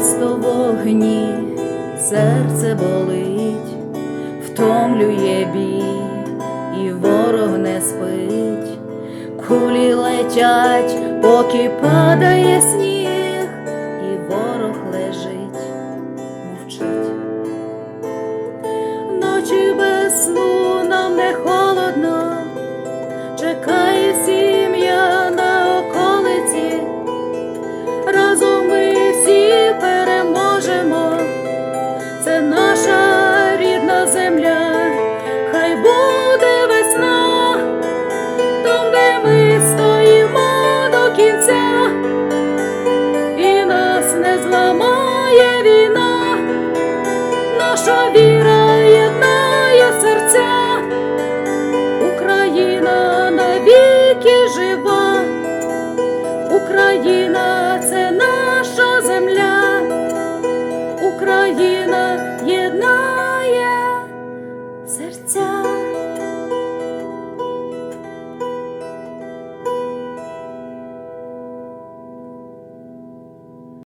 місто вогні, серце болить, втомлює бій, і ворог не спить, кулі летять, поки падає сніг. Зламає війна, наша віра єднає серця. Україна навіки жива, Україна це наша земля, Україна єднає